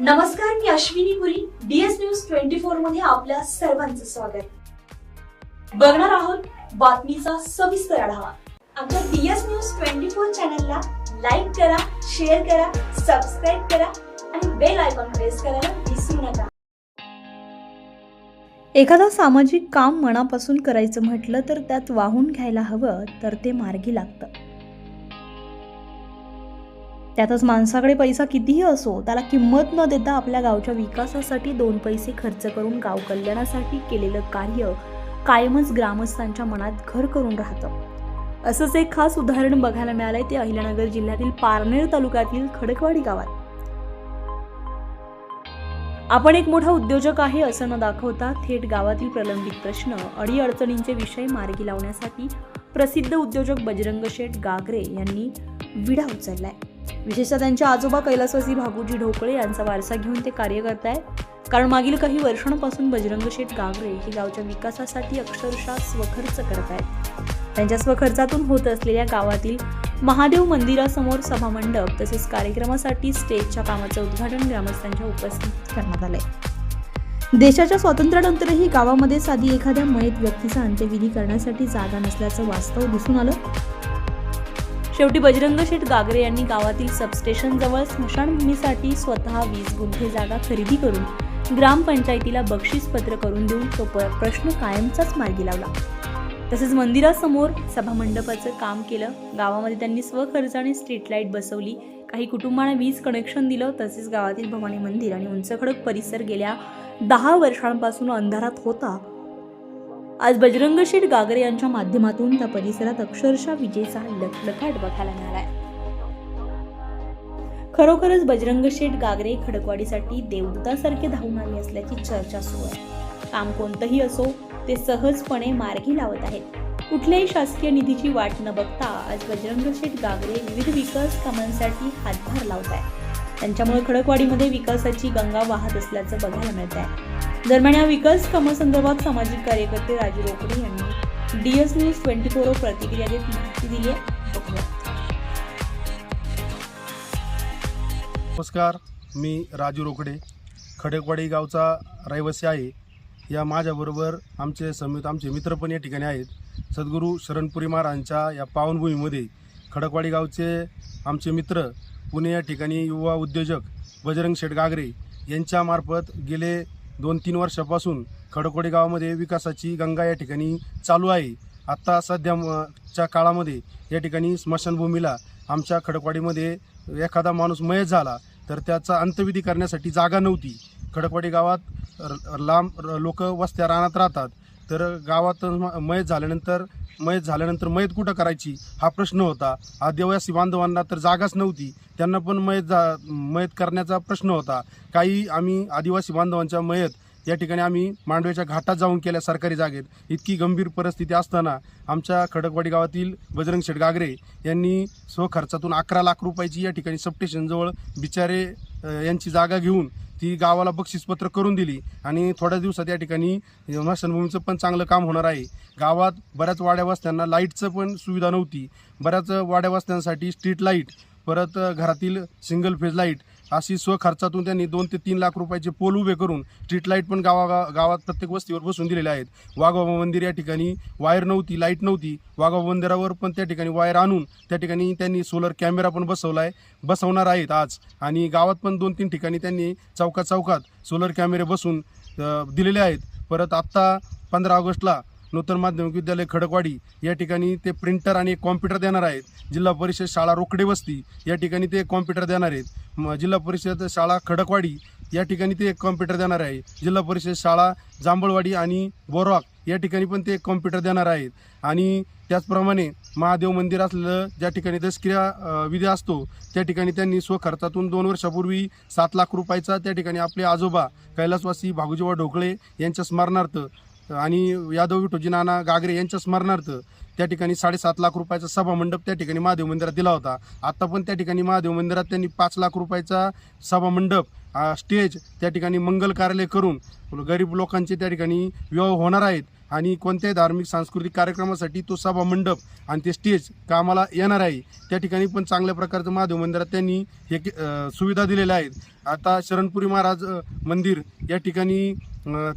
नमस्कार मी Ashwini Puri DS news twenty फोरमध्ये आपल्या सर्वांचं स्वागत. बघणार आहोत बातमीचा सविस्तर आढावा. आमच्या डीएस न्यूज ट्वेंटी फोर चॅनलला लाईक करा शेअर करा सबस्क्राईब करा आणि बेल आयकॉन प्रेस करायला विसरू नका. एखादं सामाजिक काम मनापासून करायचं म्हटलं तर त्यात वाहून घ्यायला हवं तर ते मार्गी लागतं. त्यातच माणसाकडे पैसा कितीही असो त्याला किंमत न देता आपल्या गावच्या विकासासाठी दोन पैसे खर्च करून गाव कल्याणासाठी केलेलं कार्य कायमच ग्रामस्थांच्या मनात घर करून राहतं. असंच एक खास उदाहरण बघायला मिळालंय ते अहिल्यानगर जिल्ह्यातील पारनेर तालुक्यातील खडकवाडी गावात. आपण एक मोठा उद्योजक आहे असं न दाखवता थेट गावातील प्रलंबित प्रश्न अडीअडचणींचे विषय मार्गी लावण्यासाठी प्रसिद्ध उद्योजक बजरंग शेठ गागरे यांनी विडा उचललाय. विशेषतः त्यांच्या आजोबा कैलासवासी भागूजी ढोकळे यांचा वारसा घेऊन ते कार्य करत कारण मागील काही वर्षांपासून बजरंग शेठ गागरे हे गावच्या विकासासाठी अक्षरशः स्वखर्च करत आहेत त्यांच्या स्वखर्चातून होत असलेल्या गावातील महादेव मंदिरासमोर सभामंडप तसेच कार्यक्रमासाठी स्टेजच्या कामाचं उद्घाटन ग्रामस्थांच्या उपस्थित करण्यात आलंय. देशाच्या स्वातंत्र्यानंतरही गावामध्ये साधी एखाद्या मयत व्यक्तीचा अंत्यविधी करण्यासाठी जागा नसल्याचं वास्तव दिसून आलं. शेवटी बजरंग शेठ गागरे यांनी गावातील सबस्टेशनजवळ स्मशानभूमीसाठी स्वतः वीस गुंठे जागा खरेदी करून ग्रामपंचायतीला बक्षीसपत्र करून देऊन तो प- प्रश्न कायमचाच मार्गी लावला. तसेच मंदिरासमोर सभामंडपाचं काम केलं. गावामध्ये त्यांनी स्वखर्चाने स्ट्रीट लाइट बसवली. काही कुटुंबांना वीज कनेक्शन दिलं. तसेच गावातील भवानी मंदिर आणि उंचखडक परिसर गेल्या दहा वर्षांपासून अंधारात होता. आज बजरंग शेठ गागरे यांच्या माध्यमातून त्या परिसरात अक्षरशः विजेचा लखलखाट बघायला मिळालाय. खरोखरच बजरंग शेठ गागरे खडकवाडीसाठी देवदूतासारखे धावून आले असल्याची चर्चा सुरू आहे. काम कोणतंही असो ते सहजपणे मार्गी लावत आहेत. कुठल्याही शासकीय निधीची वाट न बघता आज बजरंग शेठ गागरे विविध विकास कामांसाठी हातभार लावत आहे त्यांच्यामुळे खडकवाडीमध्ये विकासाची गंगा वाहत असल्याचं बघायला मिळत आहे दरम्यान या विकास कामासंदर्भात सामाजिक कार्यकर्ते राजू रोकडे यांनी डीएस न्यूज ट्वेंटी फोर प्रतिक्रिया देत माहिती दिली आहे नमस्कार मी राजू रोकडे. खडकवाडी गावचा रहिवासी आहे. या माझ्याबरोबर आमचे समित आमचे मित्र पण या ठिकाणी आहेत. सद्गुरू शरणपुरी महाराजांच्या या पावनभूमीमध्ये खडकवाडी गावचे आमचे मित्र पुणे या ठिकाणी युवा उद्योजक बजरंग शेठ गागरे यांच्यामार्फत गेले दोन तीन वर्षापासून खडकोडे गावामध्ये विकासाची गंगा या ठिकाणी चालू आहे. आत्ता सध्या च्या काळामध्ये या ठिकाणी स्मशानभूमीला आमच्या खडकवाडीमध्ये एखादा माणूस मयत झाला तर त्याचा अंत्यविधी करण्यासाठी जागा नव्हती. खडकवाडी गावात र- लांब लोक वस्त्या रानात राहतात. तर गावात म- मयत झाल्यानंतर मयत झाल्यानंतर मयत कुठं करायची? हा प्रश्न होता. आदिवासी बांधवांना तर जागाच नव्हती. त्यांना पण मयत जा मयत करण्याचा प्रश्न होता. काही आम्ही आदिवासी बांधवांच्या मयत या ठिकाणी आम्ही मांडव्याच्या घाटात जाऊन केल्या सरकारी जागेत. इतकी गंभीर परिस्थिती असताना आमच्या खडकवाडी गावातील बजरंग शेठ गागरे यांनी स्वखर्चातून अकरा लाख रुपयाची या ठिकाणी सबस्टेशनजवळ बिचारे यांची जागा घेऊन ती गावाला बक्षीसपत्र करून दिली आणि थोड्या दिवसात या ठिकाणी स्मशानभूमीचं पण चांगलं काम होणार आहे. गावात बऱ्याच वाड्यावस्त्यांना लाईटचं पण सुविधा नव्हती. बऱ्याच वाड्यावस्त्यांसाठी स्ट्रीट लाइट परत घरातील सिंगल फेज लाइट अशी स्वखर्चातून त्यांनी दोन ते तीन लाख रुपयाचे पोल उभे करून स्ट्रीट लाइट पण गावा गावात प्रत्येक वस्तीवर बसून दिलेले आहेत. वाघोबा मंदिर या ठिकाणी वायर नव्हती लाइट नव्हती. वाघोबा मंदिरावर पण त्या ठिकाणी वायर आणून त्या ठिकाणी त्यांनी सोलर कॅमेरा पण बसवला आहे बसवणार आहेत आज. आणि गावात पण दोन तीन ठिकाणी त्यांनी चौकात चौकात सोलर कॅमेरे बसून दिलेले आहेत. परत आत्ता पंधरा ऑगस्टला नूतन माध्यमिक विद्यालय खडकवाडी या ठिकाणी ते प्रिंटर आणि एक कॉम्प्युटर देणार आहेत. जिल्हा परिषद शाळा रोकडे वस्ती या ठिकाणी ते कॉम्प्युटर देणार आहेत. जिल्हा परिषद शाळा खडकवाडी या ठिकाणी ते एक कॉम्प्युटर देणार आहे. जिल्हा परिषद शाळा जांभळवाडी आणि बोरॉक या ठिकाणी पण ते एक कॉम्प्युटर देणार आहेत. आणि त्याचप्रमाणे महादेव मंदिर असलेलं ज्या ठिकाणी दशक्रिया अ, विधी असतो त्या ठिकाणी त्यांनी स्वखर्चातून दोन वर्षापूर्वी सात लाख रुपयाचा त्या ठिकाणी आपले आजोबा कैलासवासी भागुजीवा ढोकळे यांच्या स्मरणार्थ आणि यादव विठोजी नाना गागरे यांच्या स्मरणार्थ त्या ठिकाणी साडेसात लाख रुपयाचा सभा मंडप त्या ठिकाणी महादेव मंदिरात दिला होता. आत्ता पण त्या ठिकाणी महादेव मंदिरात त्यांनी पाच लाख रुपयाचा सभा मंडप स्टेज त्या ठिकाणी मंगल कार्यालय करून गरीब लोकांचे त्या ठिकाणी विवाह होणार आहेत आणि कोणत्याही धार्मिक सांस्कृतिक कार्यक्रमासाठी तो सभा मंडप आणि ते स्टेज कामाला येणार आहे. त्या ठिकाणी पण चांगल्या प्रकारचं महादेव मंदिरात त्यांनी हे सुविधा दिलेल्या आहेत. आता शरणपुरी महाराज मंदिर या ठिकाणी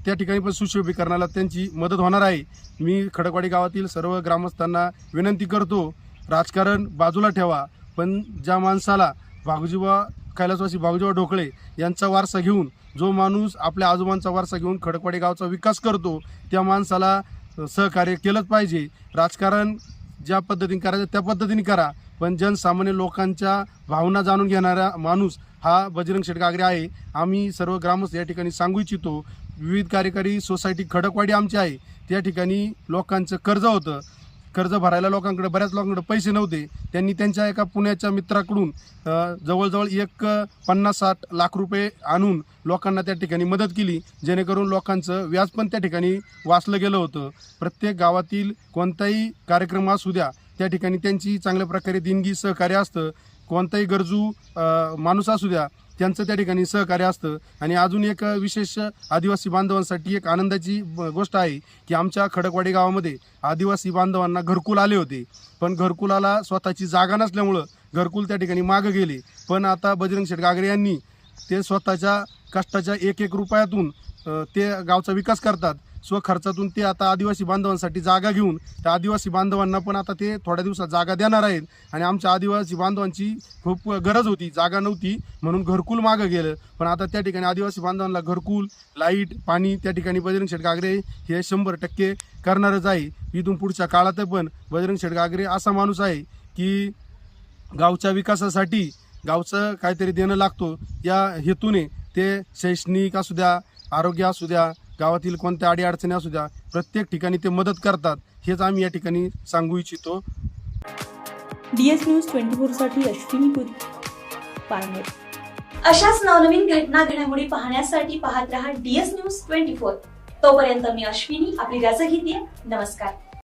त्या ठिकाणी पण सुशोभीकरणाला त्यांची मदत होणार आहे. मी खडकवाडी गावातील सर्व ग्रामस्थांना विनंती करतो राजकारण बाजूला ठेवा पण ज्या माणसाला भागजीबा कैलासवासी भागजीबा ढोकळे यांचा वारसा घेऊन जो माणूस आपल्या आजोबांचा वारसा घेऊन खडकवाडी गावचा विकास करतो त्या माणसाला सहकार्य केलंच पाहिजे. राजकारण ज्या पद्धतीने करायचं त्या पद्धतीने करा पण जनसामान्य लोकांच्या भावना जाणून घेणारा माणूस हा बजरंग शेटगागरे आहे. आम्ही सर्व ग्रामस्थ या ठिकाणी सांगू इच्छितो विविध कार्यकारी सोसायटी खडकवाडी आमची आहे. त्या ठिकाणी लोकांचं कर्ज होतं. कर्ज भरायला लोकांकडे बऱ्याच लोकांकडे पैसे नव्हते. त्यांनी त्यांच्या एका पुण्याच्या मित्राकडून जवळजवळ एक पन्नास साठ लाख रुपये आणून लोकांना त्या ठिकाणी मदत केली. जेणेकरून लोकांचं व्याज पण त्या ठिकाणी वाचलं गेलं होतं. प्रत्येक गावातील कोणताही कार्यक्रम असू द्या त्या ठिकाणी त्यांची चांगल्या प्रकारे देणगी सहकार्य असतं. कोणताही गरजू माणूस असू द्या त्यांचं त्या ठिकाणी सहकार्य असतं. आणि अजून एक विशेष आदिवासी बांधवांसाठी एक आनंदाची गोष्ट आहे की आमच्या खडकवाडी गावामध्ये आदिवासी बांधवांना घरकुल आले होते. पण घरकुलाला स्वतःची जागा नसल्यामुळं घरकुल त्या ठिकाणी मागं गेले. पण आता बजरंग शेठ गागरे यांनी ते स्वतःच्या कष्टाच्या एक एक रुपयातून ते गावचा विकास करतात. स्वखर्चातून ते आता आदिवासी बांधवांसाठी जागा घेऊन त्या आदिवासी बांधवांना पण आता ते थोड्या दिवसात जागा देणार आहेत. आणि आमच्या आदिवासी बांधवांची खूप गरज होती जागा नव्हती म्हणून घरकुल मागं गेलं. पण आता त्या ठिकाणी आदिवासी बांधवांना घरकुल लाइट पाणी त्या ठिकाणी बजरंग शेठ गागरे हे शंभर टक्के करणारच आहे. इथून पुढच्या काळात पण बजरंग शेठ गागरे असा माणूस आहे की गावच्या विकासासाठी गावचं काहीतरी देणं लागतो. या हेतूने ते शैक्षणिक असू द्या आरोग्य असू द्या गावातील कोणत्या अडीअडचणी असू द्या प्रत्येक ठिकाणी ते मदत करतात हेच आम्ही या ठिकाणी सांगू इच्छितो. डी एस न्यूज ट्वेंटी फोरसाठी अश्विनी पुरी पारनेर. अशाच नवनवीन घटना घडामोडी पाहण्यासाठी पाहत रहा डीएस न्यूज ट्वेंटी फोर तोपर्यंत मी अश्विनी आपली रजा घेते. नमस्कार.